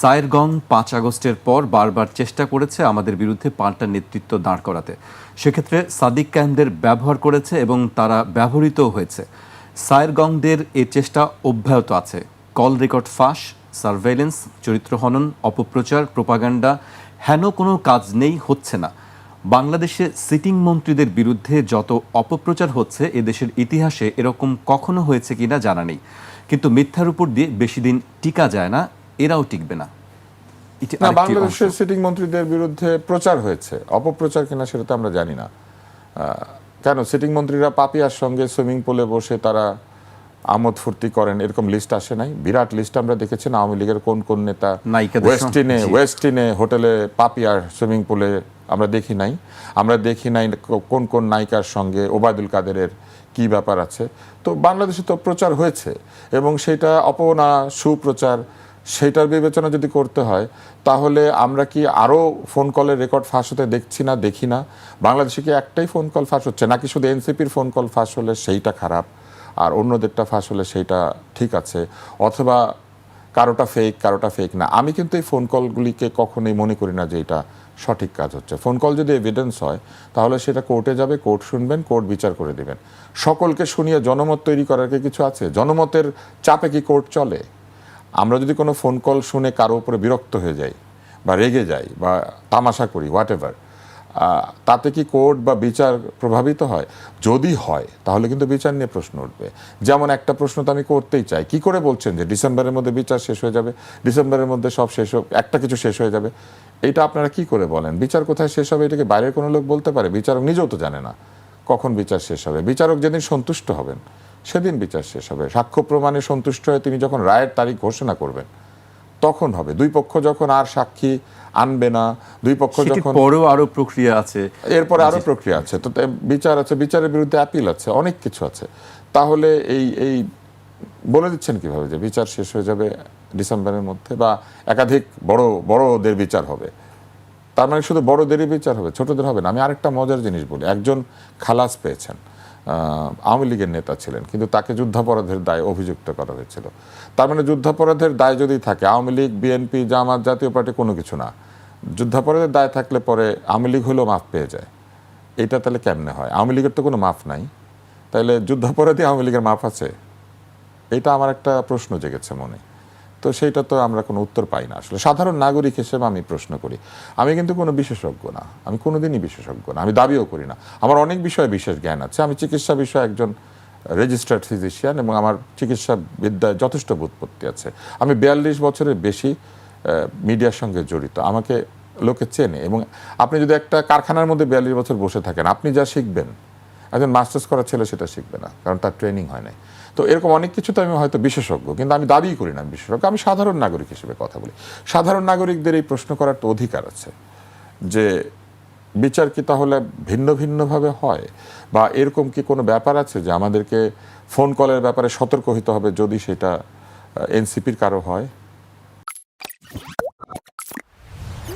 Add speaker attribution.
Speaker 1: সায়েরগং পাঁচ আগস্টের পর বারবার চেষ্টা করেছে আমাদের বিরুদ্ধে পাল্টা নেতৃত্ব দাঁড় করাতে। সেক্ষেত্রে সাদিক কায়েমদের ব্যবহার করেছে এবং তারা ব্যবহৃতও হয়েছে। সায়েরগংদের এ চেষ্টা অব্যাহত আছে। কল রেকর্ড ফাঁস, সার্ভেলেন্স, চরিত্র হনন, অপপ্রচার, প্রোপাগান্ডা, হেন কোনো কাজ নেই, হচ্ছে না। বাংলাদেশে সিটিং মন্ত্রীদের বিরুদ্ধে যত অপপ্রচার হচ্ছে এদেশের ইতিহাসে এরকম কখনো হয়েছে কিনা জানা নেই। কিন্তু মিথ্যার উপর দিয়ে বেশি দিন টিকা যায় না এরাও টিকবে না।
Speaker 2: না বাংলাদেশের সিটিং মন্ত্রীদের বিরুদ্ধে প্রচার হয়েছে। অপপ্রচার কিনা সেটা তো আমরা জানি না। কেন? সিটিং মন্ত্রীরা পাপিয়ার সঙ্গে সুইমিং পুলে বসে তারা আমোদ ফুর্তি করেন এরকম লিস্ট আসে নাই। বিরাট লিস্ট আমরা দেখেছেন আওয়ামী লীগের কোন কোন নেতা ওয়েস্টিনে। ওয়েস্টিনে হোটেলে পাপিয়ার সুইমিং পুলে আমরা দেখি নাই। আমরা দেখি নাই কোন কোন নায়িকার সঙ্গে ওবায়দুল কাদেরের কি ব্যাপার আছে। তো বাংলাদেশে তো প্রচার হয়েছে এবং সেটা অপনা সুপ্রচার সেটার বিবেচনা যদি করতে হয়, তাহলে আমরা কি আরও ফোন কলের রেকর্ড ফাঁস হতে দেখছি না, দেখি না? বাংলাদেশে কি একটাই ফোন কল ফাঁস হচ্ছে? নাকি শুধু এনসিপির ফোন কল ফাঁস হলে সেইটা খারাপ, আর অন্যদেরটা ফাঁস হলে সেইটা ঠিক আছে? অথবা কারোটা ফেক কারোটা ফেক না। আমি কিন্তু এই ফোন কলগুলিকে কখনোই মনে করি না যে এটা সঠিক কাজ হচ্ছে। ফোন কল যদি এভিডেন্স হয়, তাহলে সেটা কোর্টে যাবে, কোর্ট শুনবেন, কোর্ট বিচার করে দেবেন। সকলকে শুনিয়ে জনমত তৈরি করার কি কিছু আছে? জনমতের চাপে কি কোর্ট চলে? আমরা যদি কোনো ফোন কল শুনে কারও উপরে বিরক্ত হয়ে যাই, বা রেগে যাই, বা তামাশা করি হোয়াট এভার তাতে কি কোর্ট বা বিচার প্রভাবিত হয়? যদি হয়, তাহলে কিন্তু বিচার নিয়ে প্রশ্ন উঠবে। যেমন একটা প্রশ্ন তো আমি করতেই চাই, কি করে বলছেন যে ডিসেম্বরের মধ্যে বিচার শেষ হয়ে যাবে? ডিসেম্বরের মধ্যে সব শেষ একটা কিছু শেষ হয়ে যাবে। এটা আপনারা কি করে বলেন? বিচার কোথায় শেষ হবে? এটাকে বাইরের কোনো লোক বলতে পারে? বিচারক নিজেও তো জানে না কখন বিচার শেষ হবে। বিচারক যেদিন সন্তুষ্ট হবেন সেদিন বিচার শেষ হবে। সাক্ষ্য প্রমাণে সন্তুষ্ট হয়ে তিনি যখন রায়ের তারিখ ঘোষণা করবেন তখন হবে। দুই পক্ষ যখন আর সাক্ষী আনবে না দুই পক্ষ যখন
Speaker 1: পরেও আরও প্রক্রিয়া আছে।
Speaker 2: এরপরে আরও প্রক্রিয়া আছে। তো বিচার আছে বিচারের বিরুদ্ধে অ্যাপিল আছে অনেক কিছু আছে। তাহলে এই এই বলে দিচ্ছেন কীভাবে যে বিচার শেষ হয়ে যাবে ডিসেম্বরের মধ্যে বা একাধিক বড় বড়দের বিচার হবে? তার মানে শুধু বড়দেরই বিচার হবে ছোটদের হবে না। আমি আরেকটা মজার জিনিস বলি। একজন খালাস পেয়েছেন। আওয়ামী লীগের নেতা ছিলেন, কিন্তু তাকে যুদ্ধাপরাধের দায় অভিযুক্ত করা হয়েছিল। তার মানে যুদ্ধাপরাধের দায় যদি থাকে, আওয়ামী লীগ, বিএনপি, জামাত জাতীয় পার্টি কোনো কিছু না। যুদ্ধাপরাধের দায় থাকলে পরে আওয়ামী লীগ হলেও মাফ পেয়ে যায়। এটা তাহলে কেমনে হয়? আওয়ামী লীগের তো কোনো মাফ নাই। তাহলে যুদ্ধাপরাধী আওয়ামী লীগের মাফ আছে? এটা আমার একটা প্রশ্ন জেগেছে মনে। তো সেইটা তো আমরা কোনো উত্তর পাই না। আসলে সাধারণ নাগরিক হিসেবে আমি প্রশ্ন করি। আমি কিন্তু কোনো বিশেষজ্ঞ না। আমি কোনোদিনই বিশেষজ্ঞ না। আমি দাবিও করি না। আমার অনেক বিষয়ে বিশেষ জ্ঞান আছে। আমি চিকিৎসা বিষয়ে একজন রেজিস্টার্ড ফিজিশিয়ান এবং আমার চিকিৎসা বিদ্যায় যথেষ্ট বুৎপত্তি আছে। আমি বিয়াল্লিশ বছরের বেশি মিডিয়ার সঙ্গে জড়িত। আমাকে লোকে চেনে এবং আপনি যদি একটা কারখানার মধ্যে বিয়াল্লিশ বছর বসে থাকেন, আপনি যা শিখবেন একজন মাস্টার্স করা ছেলে সেটা শিখবে না, কারণ তার ট্রেনিং হয় নাই। তো এরকম অনেক কিছুতে আমি হয়তো বিশেষজ্ঞ, কিন্তু আমি দাবি করি না বিশেষজ্ঞ, আমি সাধারণ নাগরিক হিসেবে কথা বলি। সাধারণ নাগরিকদের এই প্রশ্ন করার তো অধিকার আছে যে বিচার কি তাহলে ভিন্ন ভিন্নভাবে হয়? বা এরকম কি কোনো ব্যাপার আছে যে আমাদেরকে ফোন কলের ব্যাপারে সতর্ক হতে হবে যদি সেটা এনসিপির কারও হয়?